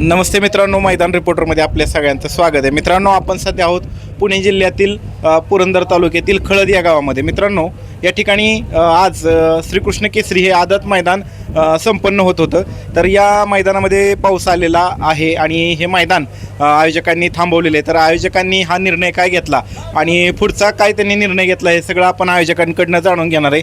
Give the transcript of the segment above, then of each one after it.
नमस्ते मित्रांनो मैदान रिपोर्टरमध्ये आपल्या सगळ्यांचं स्वागत आहे. मित्रांनो आपण सध्या आहोत पुणे जिल्ह्यातील पुरंदर तालुक्यातील खळद या गावामध्ये. मित्रांनो या ठिकाणी आज श्रीकृष्ण केसरी हे आदत मैदान संपन्न होत होतं. तर या मैदानामध्ये पाऊस आलेला आहे आणि हे मैदान आयोजकांनी थांबवलेले आहे. तर आयोजकांनी हा निर्णय काय घेतला? आणि पुढचा काय त्यांनी निर्णय घेतला हे सगळं आपण आयोजकांकडनं जाणून घेणार आहे.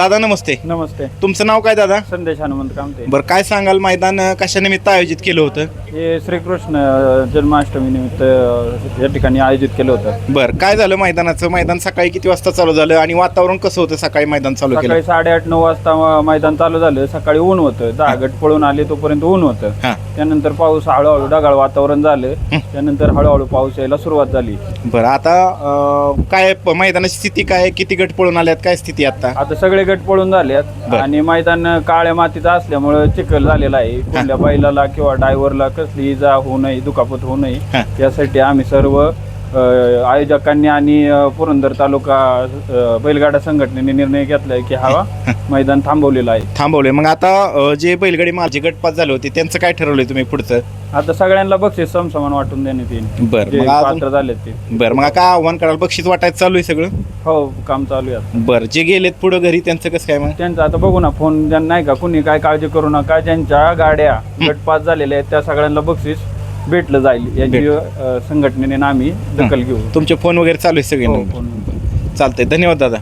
दादा नमस्ते. नमस्ते. तुमचं नाव काय दादा? संदेश हनुमंत कामते. बरं काय सांगाल मैदान अ, कशानिमित्त आयोजित केलं होतं? हे श्रीकृष्ण जन्माष्टमी निमित्त या ठिकाणी आयोजित केलं होतं. बरं काय झालं मैदानाचं? मैदान सकाळी किती वाजता चालू झालं आणि वातावरण कसं होतं सकाळी मैदान चालू केलं? सकाळी साडेआठ नऊ वाजता मैदान चालू झालं. सकाळी ऊन होतं. दहा गट पळून आले तोपर्यंत ऊन होतं. हां. त्यानंतर पाऊस हळूहळू ढगाळ वातावरण झालं. त्यानंतर हळूहळू पाऊस यायला सुरुवात झाली. बरं आता अ, काय प- मैदानाची स्थिती काय? किती गट पळून आल्यात? काय स्थिती आता? आता सगळे गट पळून झालेत बरं. आणि मैदान काळ्या मातीचं असल्यामुळे चिखल झालेला आहे कुठल्या बैलाला किंवा ड्रायव्हरला कसली इजा होऊ नये दुखापत होऊ नये हां. त्यासाठी आम्ही सर्व आयोजकांनी आणि पुरंदर तालुका बैलगाडा संघटनेने निर्णय घेतलाय की हा मैदान थांबवलेला आहे. थांबवले मग आता जे बैलगाडी माझे गटपात झाले होते त्यांचं काय ठरवलंय तुम्ही पुढचं? आता सगळ्यांना बक्षीस समसमान वाटून देण्यात येईल. बरं झाले ते. बरं मग काय आव्हान कराल बक्षीस वाटायचं चालू आहे सगळं? हो काम चालू आहे. बरं जे गेलेत पुढं घरी त्यांचं कसं काय मग? त्यांचं आता बघू ना फोन ज्यांना नाही का कुणी काय काळजी करू नका ज्यांच्या गाड्या गटपास झालेल्या आहेत त्या सगळ्यांना बक्षीस भेटलं जाईल. याची भेट. अ, संघटनेने आम्ही दखल घेऊ. तुमचे फोन वगैरे चालू आहे सगळे हो, नंबर फोन. चालतंय. धन्यवाद दादा.